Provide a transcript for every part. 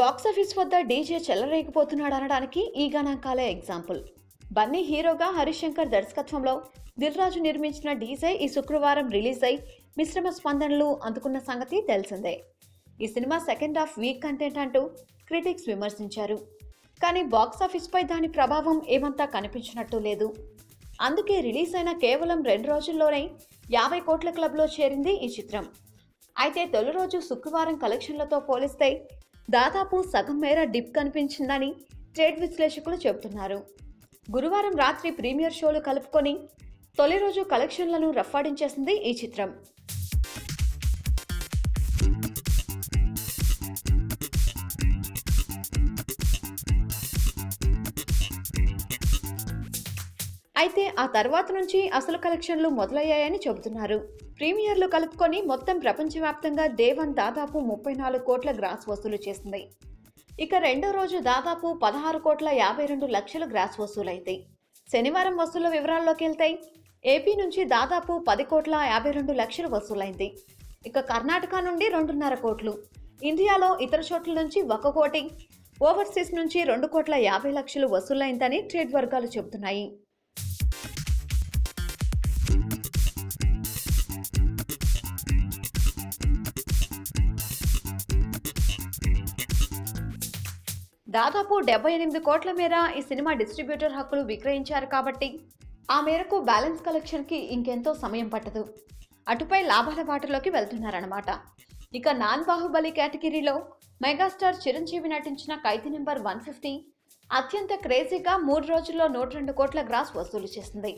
Box office వద్ద DJ చెల్లరేగిపోతున్నాడు అనడానికి ఈ గణాంకాలే ఎగ్జాంపుల్. బన్నీ హీరోగా హరిశంకర్ దర్శకత్వంలో దిల్ రాజు నిర్మించిన డీజే ఈ శుక్రవారం రిలీజ్ అయి మిశ్రమ స్పందనలు అందుకున్న సంగతి తెలిసిందే. ఈ cinema second half weak content అంటూ క్రిటిక్స్ విమర్శించారు. కానీ బాక్సాఫీస్పై దాని ప్రభావం ఏమంతా కనిపించినట్టు లేదు. అందుకే రిలీజ్ అయిన కేవలం రెండు రోజుల్లోనే యాభై కోట్ల క్లబ్లో చేరింది ఈ చిత్రం. అయితే తొలి రోజు శుక్రవారం కలెక్షన్లతో పోలిస్తే దాదాపు సగం మేర డిప్ కనిపించిందని ట్రేడ్ విశ్లేషకులు చెబుతున్నారు. గురువారం రాత్రి ప్రీమియర్ షోలు కలుపుకొని తొలి రోజు కలెక్షన్లను రఫాడించేసింది ఈ చిత్రం. అయితే ఆ తర్వాత నుంచి అసలు కలెక్షన్లు మొదలయ్యాయని చెబుతున్నారు. ప్రీమియర్లు కలుపుకొని మొత్తం ప్రపంచవ్యాప్తంగా దేవన్ దాదాపు ముప్పై నాలుగు కోట్ల గ్రాస్ వసూలు చేసింది. ఇక రెండో రోజు దాదాపు పదహారు కోట్ల యాభై రెండు లక్షలు గ్రాస్ వసూలైతాయి శనివారం వసూల వివరాల్లోకి వెళ్తాయి ఏపీ నుంచి దాదాపు పది కోట్ల యాభై రెండు లక్షలు వసూలైంది. ఇక కర్ణాటక నుండి రెండున్నర కోట్లు ఇండియాలో ఇతర చోట్ల నుంచి ఒక కోటి ఓవర్సీస్ నుంచి రెండు కోట్ల యాభై లక్షలు వసూలైందని ట్రేడ్ వర్గాలు చెబుతున్నాయి. దాదాపు డెబ్బై ఎనిమిది కోట్ల మేర ఈ సినిమా డిస్ట్రిబ్యూటర్ హక్కులు విక్రయించారు కాబట్టి ఆ మేరకు బ్యాలెన్స్ కలెక్షన్కి ఇంకెంతో సమయం పట్టదు. అటుపై లాభాల బాటలోకి వెళ్తున్నారన్నమాట. ఇక నాన్ బాహుబలి కేటగిరీలో మెగాస్టార్ చిరంజీవి నటించిన ఖైదీ నెంబర్ వన్ ఫిఫ్టీ అత్యంత క్రేజీగా మూడు రోజుల్లో నూట రెండు కోట్ల గ్రాస్ వసూలు చేసింది.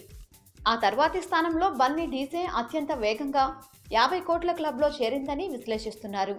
ఆ తర్వాతి స్థానంలో బన్నీ డీజే అత్యంత వేగంగా యాభై కోట్ల క్లబ్లో చేరిందని విశ్లేషిస్తున్నారు.